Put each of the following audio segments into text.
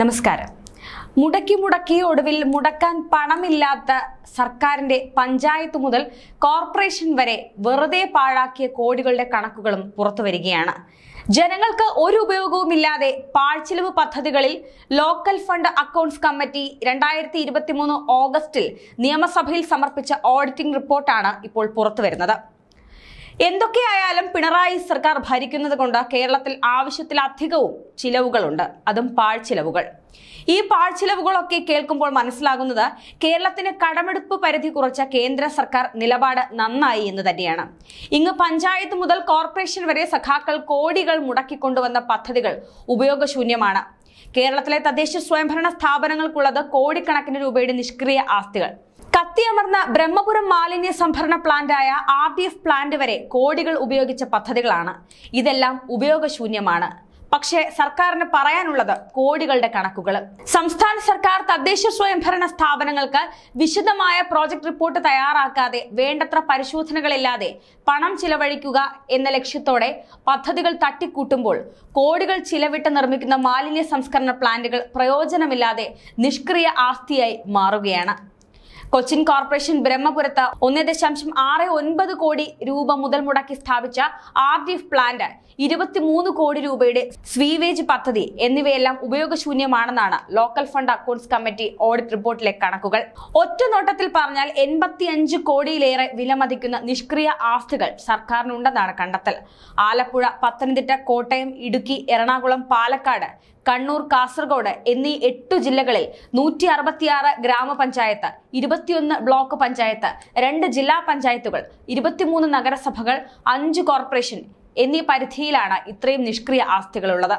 നമസ്കാരം. മുടക്കി മുടക്കി ഒടുവിൽ മുടക്കാൻ പണമില്ലാത്ത സർക്കാരിന്റെ പഞ്ചായത്ത് മുതൽ കോർപ്പറേഷൻ വരെ വെറുതെ പാഴാക്കിയ കോടികളുടെ കണക്കുകളും പുറത്തു വരികയാണ്. ജനങ്ങൾക്ക് ഒരു ഉപയോഗവുമില്ലാതെ പാഴ്ചിലവ് പദ്ധതികളിൽ ലോക്കൽ ഫണ്ട് അക്കൗണ്ട്സ് കമ്മിറ്റി രണ്ടായിരത്തി ഇരുപത്തി മൂന്ന് ഓഗസ്റ്റിൽ നിയമസഭയിൽ സമർപ്പിച്ച ഓഡിറ്റിംഗ് റിപ്പോർട്ടാണ് ഇപ്പോൾ പുറത്തു വരുന്നത്. എന്തൊക്കെയായാലും പിണറായി സർക്കാർ ഭരിക്കുന്നത് കൊണ്ട് കേരളത്തിൽ ആവശ്യത്തിലധികവും ചിലവുകളുണ്ട്. അതും പാഴ്ചിലവുകൾ ഈ പാഴ്ചിലവുകളൊക്കെ കേൾക്കുമ്പോൾ മനസ്സിലാകുന്നത് കേരളത്തിന് കടമെടുപ്പ് പരിധി കുറച്ച കേന്ദ്ര സർക്കാർ നിലപാട് നന്നായി എന്ന് തന്നെയാണ്. ഇങ്ങ് പഞ്ചായത്ത് മുതൽ കോർപ്പറേഷൻ വരെ സഖാക്കൾ കോടികൾ മുടക്കിക്കൊണ്ടുവന്ന പദ്ധതികൾ ഉപയോഗശൂന്യമാണ്. കേരളത്തിലെ തദ്ദേശ സ്വയംഭരണ സ്ഥാപനങ്ങൾക്കുള്ളത് കോടിക്കണക്കിന് രൂപയുടെ നിഷ്ക്രിയ ആസ്തികൾ. കത്തിയമർന്ന ബ്രഹ്മപുരം മാലിന്യ സംഭരണ പ്ലാന്റായ ആർ ഡി എഫ് പ്ലാന്റ് വരെ കോടികൾ ഉപയോഗിച്ച പദ്ധതികളാണ്. ഇതെല്ലാം ഉപയോഗശൂന്യമാണ്. പക്ഷേ സർക്കാരിന് പറയാനുള്ളത് കോടികളുടെ കണക്കുകൾ. സംസ്ഥാന സർക്കാർ തദ്ദേശ സ്വയംഭരണ സ്ഥാപനങ്ങൾക്ക് വിശദമായ പ്രോജക്ട് റിപ്പോർട്ട് തയ്യാറാക്കാതെ വേണ്ടത്ര പരിശോധനകളില്ലാതെ പണം ചിലവഴിക്കുക എന്ന ലക്ഷ്യത്തോടെ പദ്ധതികൾ തട്ടിക്കൂട്ടുമ്പോൾ കോടികൾ ചിലവിട്ട് നിർമ്മിക്കുന്ന മാലിന്യ സംസ്കരണ പ്ലാന്റുകൾ പ്രയോജനമില്ലാതെ നിഷ്ക്രിയ ആസ്തിയായി മാറുകയാണ്. കൊച്ചിൻ കോർപ്പറേഷൻ ബ്രഹ്മപുരത്ത് ഒന്ന് ദശാംശം ആറ് ഒൻപത് കോടി രൂപ മുതൽ മുടക്കി സ്ഥാപിച്ച ആർ ഡി എഫ് പ്ലാന്റ് ഇരുപത്തിമൂന്ന് കോടി രൂപയുടെ സ്വീവേജ് പദ്ധതി എന്നിവയെല്ലാം ഉപയോഗശൂന്യമാണെന്നാണ് local fund accounts committee audit റിപ്പോർട്ടിലെ കണക്കുകൾ. ഒറ്റ നോട്ടത്തിൽ പറഞ്ഞാൽ എൺപത്തിയഞ്ച് കോടിയിലേറെ വിലമതിക്കുന്ന നിഷ്ക്രിയ ആസ്തികൾ സർക്കാരിനുണ്ടെന്നാണ് കണ്ടെത്തൽ. ആലപ്പുഴ പത്തനംതിട്ട കോട്ടയം ഇടുക്കി എറണാകുളം പാലക്കാട് കണ്ണൂർ കാസർഗോഡ് എന്നീ എട്ടു ജില്ലകളിൽ നൂറ്റി അറുപത്തിയാറ് ഗ്രാമപഞ്ചായത്ത് ഇരുപത്തിയൊന്ന് ബ്ലോക്ക് പഞ്ചായത്ത് രണ്ട് ജില്ലാ പഞ്ചായത്തുകൾ ഇരുപത്തിമൂന്ന് നഗരസഭകൾ അഞ്ച് കോർപ്പറേഷൻ എന്നീ പരിധിയിലാണ് ഇത്രയും നിഷ്ക്രിയ ആസ്തികളുള്ളത്.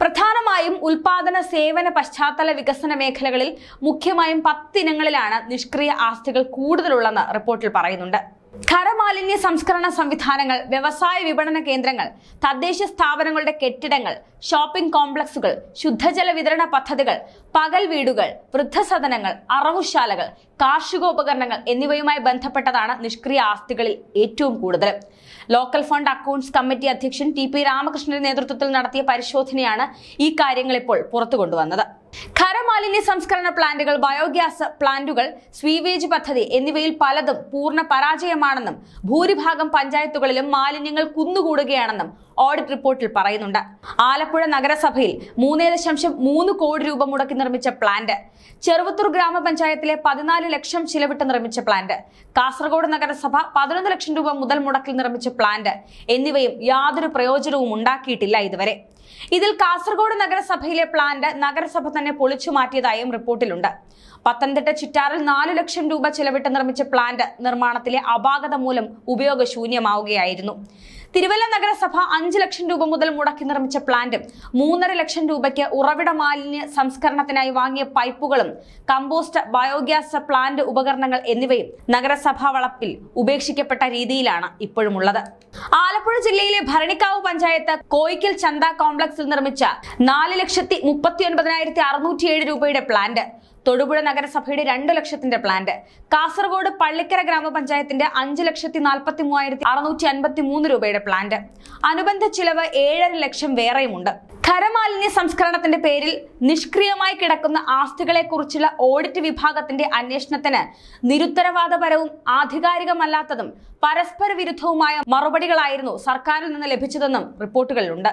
പ്രധാനമായും ഉൽപാദന സേവന പശ്ചാത്തല വികസന മേഖലകളിൽ മുഖ്യമായും പത്തിനങ്ങളിലാണ് നിഷ്ക്രിയ ആസ്തികൾ കൂടുതലുള്ളെന്ന് റിപ്പോർട്ടിൽ പറയുന്നുണ്ട്. ഖരമാലിന്യ സംസ്കരണ സംവിധാനങ്ങൾ വ്യവസായ വിപണന കേന്ദ്രങ്ങൾ തദ്ദേശ സ്ഥാപനങ്ങളുടെ കെട്ടിടങ്ങൾ ഷോപ്പിംഗ് കോംപ്ലക്സുകൾ ശുദ്ധജല വിതരണ പദ്ധതികൾ പകൽ വീടുകൾ വൃദ്ധസദനങ്ങൾ അറവുശാലകൾ കാർഷികോപകരണങ്ങൾ എന്നിവയുമായി ബന്ധപ്പെട്ടതാണ് നിഷ്ക്രിയ ആസ്തികളിൽ ഏറ്റവും കൂടുതൽ. ലോക്കൽ ഫണ്ട് അക്കൗണ്ട്സ് കമ്മിറ്റി അധ്യക്ഷൻ ടി പി രാമകൃഷ്ണന്റെ നേതൃത്വത്തിൽ നടത്തിയ പരിശോധനയാണ് ഈ കാര്യങ്ങൾ ഇപ്പോൾ പുറത്തു കൊണ്ടുവന്നത്. ഖരമാലിന്യ സംസ്കരണ പ്ലാന്റുകൾ ബയോഗ്യാസ് പ്ലാന്റുകൾ സ്വീവേജ് പദ്ധതി എന്നിവയിൽ പലതും പൂർണ പരാജയമാണെന്നും ഭൂരിഭാഗം പഞ്ചായത്തുകളിലും മാലിന്യങ്ങൾ കുന്നുകൂടുകയാണെന്നും ഓഡിറ്റ് റിപ്പോർട്ടിൽ പറയുന്നുണ്ട്. ആലപ്പുഴ നഗരസഭയിൽ മൂന്നേ ദശാംശം മൂന്ന് കോടി രൂപ മുടക്കി നിർമ്മിച്ച പ്ലാന്റ്. ചെറുവത്തൂർ ഗ്രാമപഞ്ചായത്തിലെ പതിനാല് ലക്ഷം ചിലവിട്ട് നിർമ്മിച്ച പ്ലാന്റ്. കാസർഗോഡ് നഗരസഭ പതിനൊന്ന് ലക്ഷം രൂപ മുതൽ മുടക്കിൽ നിർമ്മിച്ച പ്ലാന്റ്. എന്നിവയും യാതൊരു പ്രയോജനവും ഉണ്ടാക്കിയിട്ടില്ല ഇതുവരെ. ഇതിൽ കാസർഗോഡ് നഗരസഭയിലെ പ്ലാന്റ് നഗരസഭ തന്നെ പൊളിച്ചു മാറ്റിയതായും റിപ്പോർട്ടിലുണ്ട്. പത്തനംതിട്ട ചിറ്റാറിൽ നാലു ലക്ഷം രൂപ ചെലവിട്ട് നിർമ്മിച്ച പ്ലാന്റ് നിർമ്മാണത്തിലെ അപാകത മൂലം ഉപയോഗശൂന്യമാവുകയായിരുന്നു. തിരുവല്ല നഗരസഭ അഞ്ച് ലക്ഷം രൂപ മുതൽ മുടക്കി നിർമ്മിച്ച പ്ലാന്റും മൂന്നര ലക്ഷം രൂപയ്ക്ക് ഉറവിട മാലിന്യ സംസ്കരണത്തിനായി വാങ്ങിയ പൈപ്പുകളും കമ്പോസ്റ്റ് ബയോഗ്യാസ് പ്ലാന്റ് ഉപകരണങ്ങൾ എന്നിവയും നഗരസഭാ വളപ്പിൽ ഉപേക്ഷിക്കപ്പെട്ട രീതിയിലാണ് ഇപ്പോഴുമുള്ളത്. ആലപ്പുഴ ജില്ലയിലെ ഭരണിക്കാവ് പഞ്ചായത്ത് കോയിക്കൽ ചന്ത കോംപ്ലക്സിൽ നിർമ്മിച്ച നാല് ലക്ഷത്തി മുപ്പത്തി ഒൻപതിനായിരത്തി അറുന്നൂറ്റിയേഴ് രൂപയുടെ പ്ലാന്റ് തൊടുപുഴ നഗരസഭയുടെ രണ്ട് ലക്ഷത്തിന്റെ പ്ലാന്റ്. കാസർഗോഡ് പള്ളിക്കര ഗ്രാമപഞ്ചായത്തിന്റെ അഞ്ച് ലക്ഷത്തി നാൽപ്പത്തി മൂവായിരത്തി അറുന്നൂറ്റി അൻപത്തി മൂന്ന് രൂപയുടെ പ്ലാന്റ്. അനുബന്ധ ചിലവ് ഏഴര ലക്ഷം വേറെയുമുണ്ട്. ഖരമാലിന്യ സംസ്കരണത്തിന്റെ പേരിൽ നിഷ്ക്രിയമായി കിടക്കുന്ന ആസ്തികളെ കുറിച്ചുള്ള ഓഡിറ്റ് വിഭാഗത്തിന്റെ അന്വേഷണത്തിന് നിരുത്തരവാദപരവും ആധികാരികമല്ലാത്തതും പരസ്പര വിരുദ്ധവുമായ മറുപടികളായിരുന്നു സർക്കാരിൽ നിന്ന് ലഭിച്ചതെന്നും റിപ്പോർട്ടുകളിലുണ്ട്.